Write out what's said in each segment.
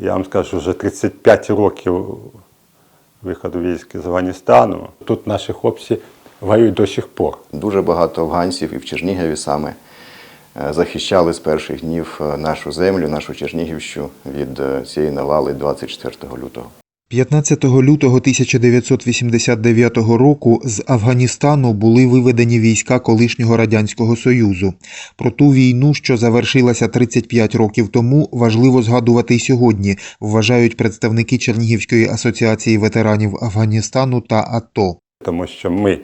Я вам скажу, вже 35 років виходу військ з Афганістану. Тут наші хлопці воюють до сих пор. Дуже багато афганців і в Чернігові саме е, захищали з перших днів е, нашу землю, нашу Чернігівщу від е, цієї навали 24 лютого. 15 лютого 1989 року з Афганістану були виведені війська колишнього радянського союзу. Про ту війну, що завершилася 35 років тому, важливо згадувати й сьогодні, вважають представники Чернігівської асоціації ветеранів Афганістану та АТО. Тому що ми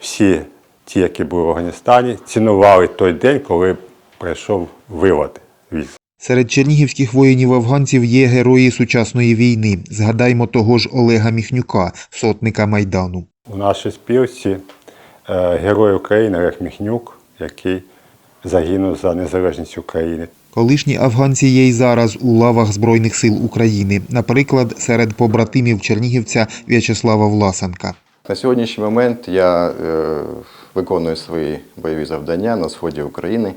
всі ті, які були в Афганістані, цінували той день, коли прийшов вивод військ. Серед чернігівських воїнів-афганців є герої сучасної війни. Згадаймо того ж Олега Міхнюка, сотника Майдану. У нашій спілці е, герой України Олег Міхнюк, який загинув за незалежність України. Колишні афганці є й зараз у лавах Збройних сил України, наприклад, серед побратимів чернігівця В'ячеслава Власенка. На сьогоднішній момент я е, виконую свої бойові завдання на сході України,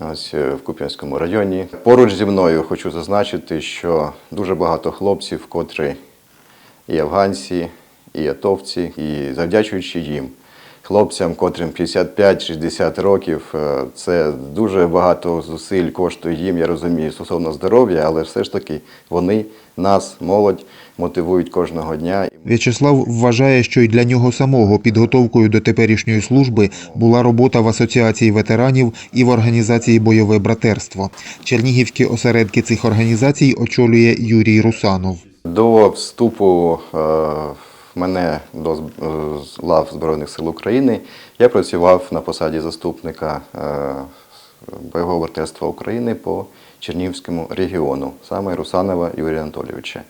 ось е, в Куп'янському районі. Поруч зі мною хочу зазначити, що дуже багато хлопців, котрі і афганці, і атовці, і завдячуючи їм, хлопцям, котрим 55-60 років, е, це дуже багато зусиль коштує їм, я розумію, стосовно здоров'я, але все ж таки вони нас, молодь, мотивують кожного дня. В'ячеслав вважає, що й для нього самого підготовкою до теперішньої служби була робота в асоціації ветеранів і в організації Бойове братерство. Чернігівські осередки цих організацій очолює Юрій Русанов. До вступу е, мене до е, лав Збройних сил України я працював на посаді заступника е, бойового братерства України по Чернігівському регіону, саме Русанова Юрія Анатолійовича.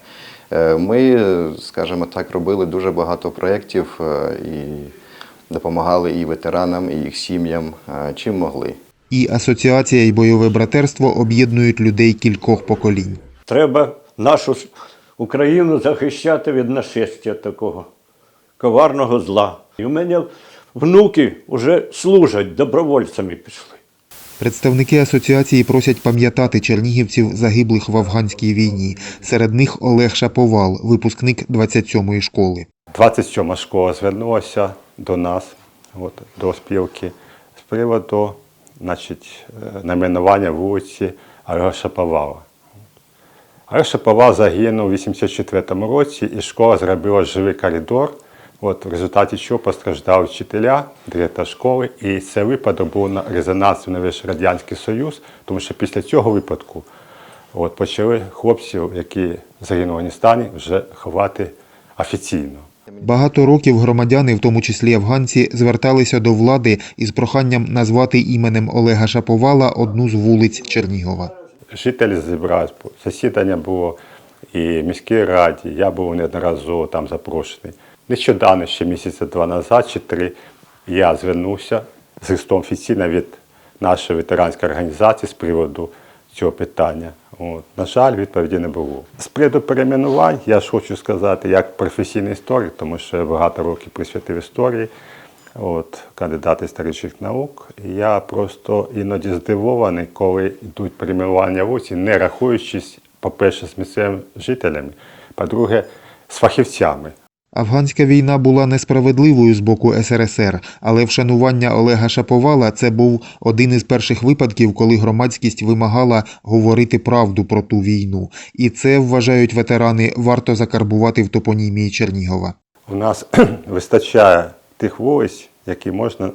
Е, Ми, скажімо так, робили дуже багато проєктів і допомагали і ветеранам, і їх сім'ям, чим могли. І асоціація і бойове братерство об'єднують людей кількох поколінь. Треба нашу Україну захищати від нашестя такого коварного зла. І у мене внуки вже служать, добровольцями пішли. Представники асоціації просять пам'ятати чернігівців загиблих в афганській війні. Серед них Олег Шаповал, випускник 27-ї школи. 27 школа звернулася до нас, от, до спілки, з приводу значить, е, найменування вулиці Олега Шаповала. Олег Шаповал загинув у 84 році, і школа зробила живий коридор, от, в результаті чого постраждали вчителя, директор школи, і цей випадок був на резонансі на весь Радянський Союз, тому що після цього випадку от, почали хлопців, які загинули в Афганістані, вже ховати офіційно. Багато років громадяни, в тому числі афганці, зверталися до влади із проханням назвати іменем Олега Шаповала одну з вулиць Чернігова. Жителі зібрались, засідання було і в міській раді, я був неодноразово там запрошений. Нещодавно, ще місяця два назад чи три, я звернувся з листом офіційно від нашої ветеранської організації з приводу цього питання. От. На жаль, відповіді не було. З приводу перейменувань, я ж хочу сказати, як професійний історик, тому що я багато років присвятив історії, от, кандидат історичних наук. Я просто іноді здивований, коли йдуть перейменування вулиці, не рахуючись, по-перше, з місцевими жителями, по-друге, з фахівцями. Афганська війна була несправедливою з боку СРСР, але вшанування Олега Шаповала це був один із перших випадків, коли громадськість вимагала говорити правду про ту війну. І це, вважають ветерани, варто закарбувати в топонімії Чернігова. У нас вистачає тих вулиць, які можна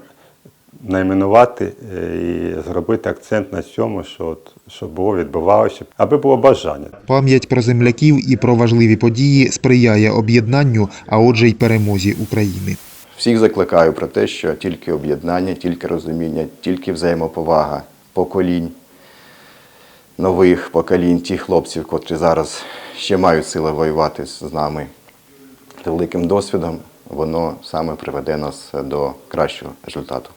найменувати е, і зробити акцент на цьому, що, от, що було відбувалося, аби було бажання. Пам'ять про земляків і про важливі події сприяє об'єднанню, а отже й перемозі України. Всіх закликаю про те, що тільки об'єднання, тільки розуміння, тільки взаємоповага поколінь, нових поколінь, тих хлопців, котрі зараз ще мають сили воювати з нами великим досвідом, воно саме приведе нас до кращого результату.